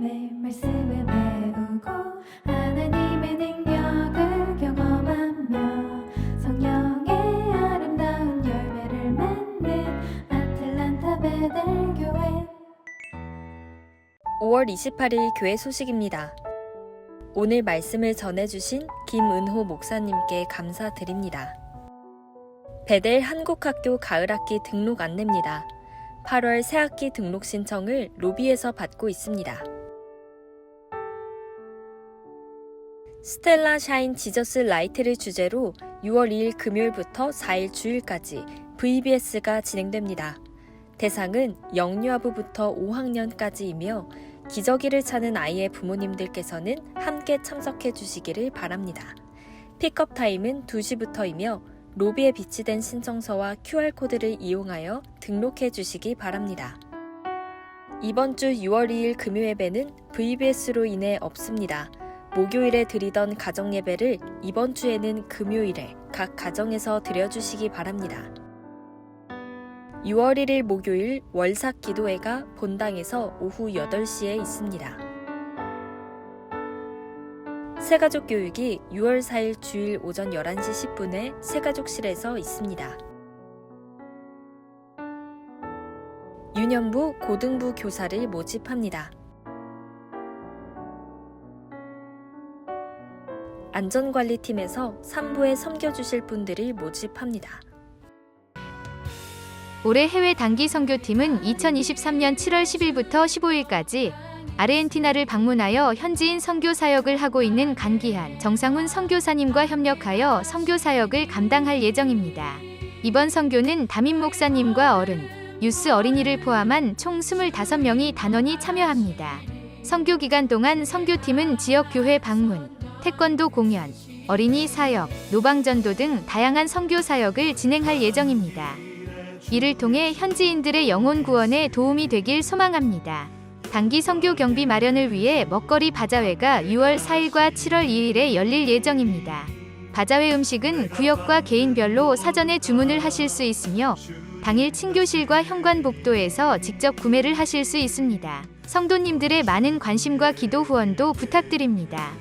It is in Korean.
매일매일 말씀을 배우고 하나님의 능력을 경험하며 성령의 아름다운 열매를 맺는 아틀란타 베델교회 5월 28일 교회 소식입니다. 오늘 말씀을 전해주신 김은호 목사님께 감사드립니다. 베델 한국학교 가을학기 등록 안내입니다. 8월 새학기 등록 신청을 로비에서 받고 있습니다. 스텔라 샤인 지저스 라이트를 주제로 6월 2일 금요일부터 4일 주일까지 VBS가 진행됩니다. 대상은 영유아부부터 5학년까지이며 기저귀를 차는 아이의 부모님들께서는 함께 참석해 주시기를 바랍니다. 픽업 타임은 2시부터이며 로비에 비치된 신청서와 QR코드를 이용하여 등록해 주시기 바랍니다. 이번 주 6월 2일 금요 예배는 VBS로 인해 없습니다. 목요일에 드리던 가정 예배를 이번 주에는 금요일에 각 가정에서 드려주시기 바랍니다. 6월 1일 목요일 월삭 기도회가 본당에서 오후 8시에 있습니다. 새가족 교육이 6월 4일 주일 오전 11시 10분에 새가족실에서 있습니다. 유년부 고등부 교사를 모집합니다. 안전관리팀에서 3부에 섬겨주실 분들을 모집합니다. 올해 해외 단기 선교팀은 2023년 7월 10일부터 15일까지 아르헨티나를 방문하여 현지인 선교 사역을 하고 있는 간기한 정상훈 선교사님과 협력하여 선교 사역을 감당할 예정입니다. 이번 선교는 담임 목사님과 어른, 유스 어린이를 포함한 총 25명이 단원이 참여합니다. 선교 기간 동안 선교팀은 지역 교회 방문, 태권도 공연, 어린이 사역, 노방전도 등 다양한 선교 사역을 진행할 예정입니다. 이를 통해 현지인들의 영혼 구원에 도움이 되길 소망합니다. 단기 선교 경비 마련을 위해 먹거리 바자회가 6월 4일과 7월 2일에 열릴 예정입니다. 바자회 음식은 구역과 개인별로 사전에 주문을 하실 수 있으며 당일 친교실과 현관복도에서 직접 구매를 하실 수 있습니다. 성도님들의 많은 관심과 기도 후원도 부탁드립니다.